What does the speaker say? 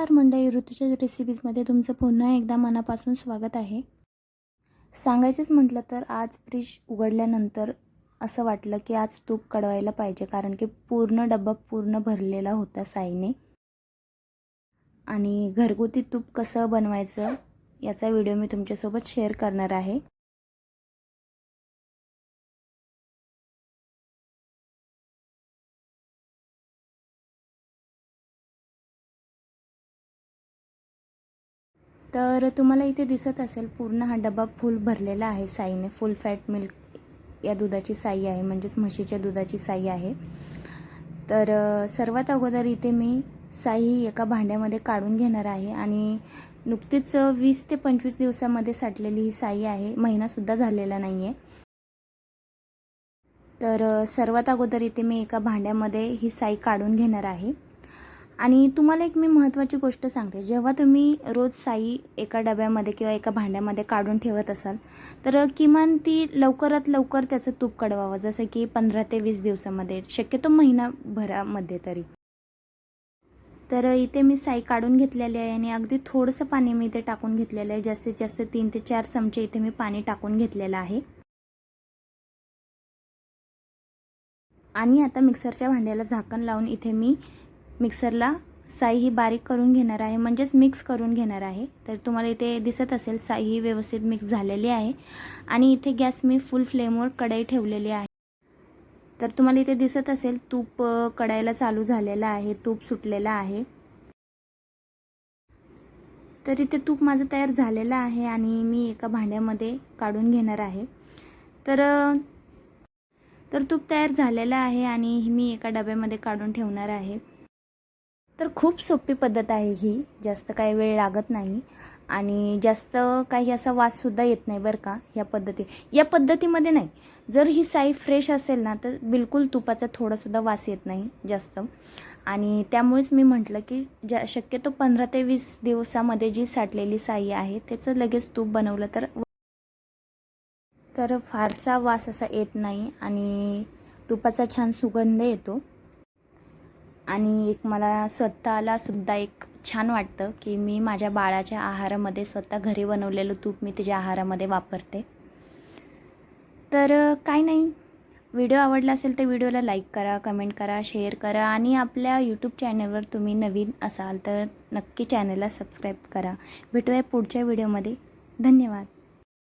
नमस्कार मंडळी ऋतूच्या रेसिपीजमध्ये तुमचं पुन्हा एकदा मनापासून स्वागत आहे. सांगायचंच म्हटलं तर आज फ्रीज उघडल्यानंतर असं वाटलं की आज तूप कढवायला पाहिजे कारण की पूर्ण डबा पूर्ण भरलेला होता साईने. आणि घरगुती तूप कसं बनवायचं याचा व्हिडिओ मी तुमच्यासोबत शेअर करणार आहे. तर तुम्हाला इथे दिसत असेल पूर्ण हा डबा फुल भरलेला आहे साईने. फुल फॅट मिल्क या दुधाची साई आहे म्हणजेच म्हशीच्या दुधाची साई आहे. तर सर्वात अगोदर इथे मी साई ही एका भांड्यामध्ये काढून घेणार आहे आणि नुकतीच वीस ते पंचवीस दिवसामध्ये साठलेली ही साई आहे. महिनासुद्धा झालेला नाही आहे तर सर्वात अगोदर इथे मी एका भांड्यामध्ये ही साई काढून घेणार आहे. आणि तुम्हाला एक मी महत्त्वाची गोष्ट सांगते. जेव्हा तुम्ही रोज साई एका डब्यामध्ये किंवा एका भांड्यामध्ये काढून ठेवत असाल तर किमान ती लवकरात लवकर त्याचं तूप कडवावं जसं की पंधरा ते वीस दिवसामध्ये शक्यतो महिनाभरामध्ये तरी. तर इथे मी साई काढून घेतलेली आहे आणि अगदी थोडंसं पाणी मी इथे टाकून घेतलेलं आहे. जास्तीत जास्त तीन ते चार चमचे इथे मी पाणी टाकून घेतलेलं आहे. आणि आता मिक्सरच्या भांड्याला झाकण लावून इथे मी मिक्सरला साई ही बारीक करून घेणार आहे म्हणजेच मिक्स करून घेणार आहे. तर तुम्हाला इथे दिसत असेल साई ही व्यवस्थित मिक्स झालेली आहे. आणि इथे गॅस मी फुल फ्लेमवर कढई ठेवलेली आहे. तर तुम्हाला इथे दिसत असेल तूप कढायला चालू झालेलं आहे तूप सुटलेलं आहे. तर इथे तूप माझं तयार झालेलं आहे आणि मी एका भांड्यामध्ये काढून घेणार आहे. तर तर तूप तयार झालेलं आहे आणि मी एका डब्यामध्ये काढून ठेवणार आहे. तर खूप सोपी पद्धत आहे ही. जास्त काही वेळ लागत नाही. आणि जास्त काही असा वाससुद्धा येत नाही बरं का ह्या पद्धती या पद्धतीमध्ये नाही. जर ही साई फ्रेश असेल ना तर बिलकुल तुपाचा थोडासुद्धा वास येत नाही जास्त. आणि त्यामुळेच मी म्हटलं की ज्या शक्यतो पंधरा ते वीस दिवसामध्ये जी साठलेली साई आहे त्याचं लगेच तूप बनवलं तर तर फारसा वास असा येत नाही आणि तुपाचा छान सुगंध येतो. आणि एक मला स्वतःला सुद्धा एक छान वाटतं की मी माझ्या बाळाच्या आहारामध्ये स्वतः घरी बनवलेलं तूप मी तिच्या आहारामध्ये वापरते. तर काय नाही. व्हिडिओ आवडला असेल तर व्हिडिओला लाईक करा कमेंट करा शेअर करा आणि आपल्या यूट्यूब चॅनलवर तुम्ही नवीन असाल तर नक्की चॅनलला सबस्क्राईब करा. भेटूया पुढच्या व्हिडिओमध्ये. धन्यवाद.